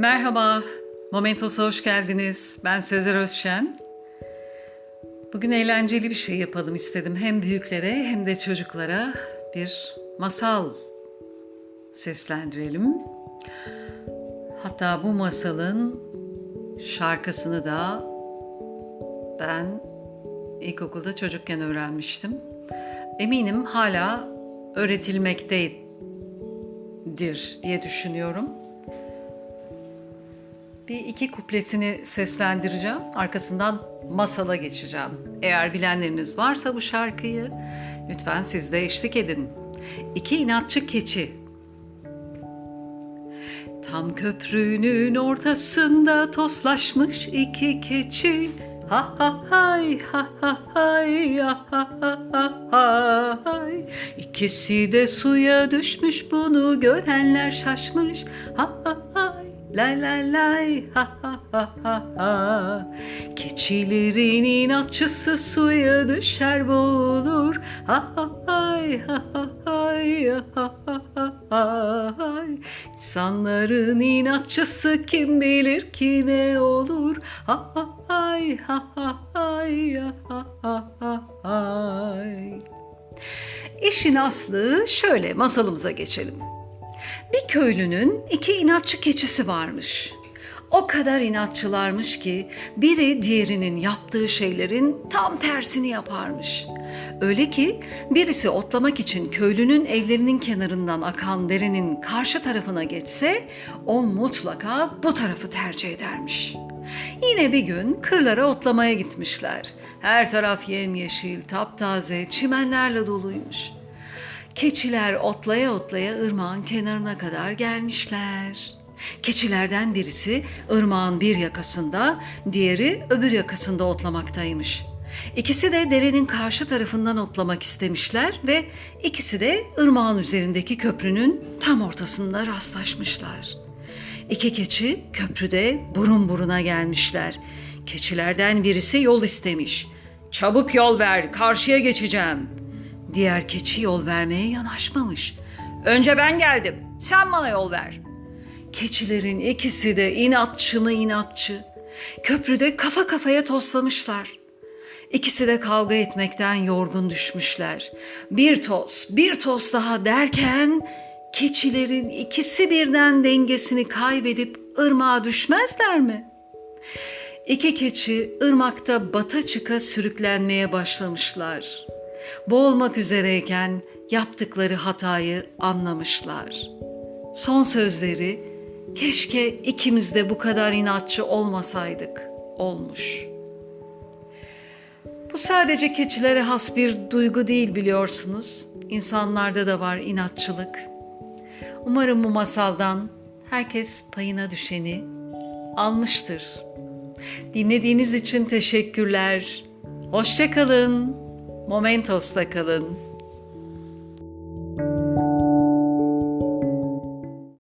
Merhaba, Momentos'a hoş geldiniz. Ben Sezer Özşen. Bugün eğlenceli bir şey yapalım istedim. Hem büyüklere hem de çocuklara bir masal seslendirelim. Hatta bu masalın şarkısını da ben ilkokulda çocukken öğrenmiştim. Eminim hala öğretilmektedir diye düşünüyorum. Bir iki kupletini seslendireceğim. Arkasından masala geçeceğim. Eğer bilenleriniz varsa bu şarkıyı lütfen siz de eşlik edin. İki inatçı keçi. Tam köprünün ortasında toslaşmış iki keçi. Ha ha hay ha ha hay ha ha ha ha hay. İkisi de suya düşmüş bunu görenler şaşmış. Ha ha lay lay lay ha ha ha ha ha. Keçilerin inatçısı suya düşer boğulur. Ha ha hay ha ha hay ha ha ha ha hay. İnsanların inatçısı kim bilir ki ne olur. Ha ha hay ha ha hay ha ha ha hay. İşin aslı şöyle masalımıza geçelim. Bir köylünün iki inatçı keçisi varmış. O kadar inatçılarmış ki biri diğerinin yaptığı şeylerin tam tersini yaparmış. Öyle ki birisi otlamak için köylünün evlerinin kenarından akan derenin karşı tarafına geçse o mutlaka bu tarafı tercih edermiş. Yine bir gün kırlara otlamaya gitmişler. Her taraf yemyeşil, taptaze, çimenlerle doluymuş. Keçiler otlaya otlaya ırmağın kenarına kadar gelmişler. Keçilerden birisi ırmağın bir yakasında, diğeri öbür yakasında otlamaktaymış. İkisi de derenin karşı tarafından otlamak istemişler ve ikisi de ırmağın üzerindeki köprünün tam ortasında rastlaşmışlar. İki keçi köprüde burun buruna gelmişler. Keçilerden birisi yol istemiş. Çabuk yol ver, karşıya geçeceğim. Diğer keçi yol vermeye yanaşmamış. Önce ben geldim, sen bana yol ver. Keçilerin ikisi de inatçı mı inatçı. Köprüde kafa kafaya toslamışlar. İkisi de kavga etmekten yorgun düşmüşler. Bir toz, bir toz daha derken keçilerin ikisi birden dengesini kaybedip ırmağa düşmezler mi? İki keçi ırmakta bata çıka sürüklenmeye başlamışlar. Boğulmak üzereyken yaptıkları hatayı anlamışlar. Son sözleri keşke ikimiz de bu kadar inatçı olmasaydık olmuş. Bu sadece keçilere has bir duygu değil biliyorsunuz. İnsanlarda da var inatçılık. Umarım bu masaldan herkes payına düşeni almıştır. Dinlediğiniz için teşekkürler. Hoşçakalın. Momentos'ta kalın.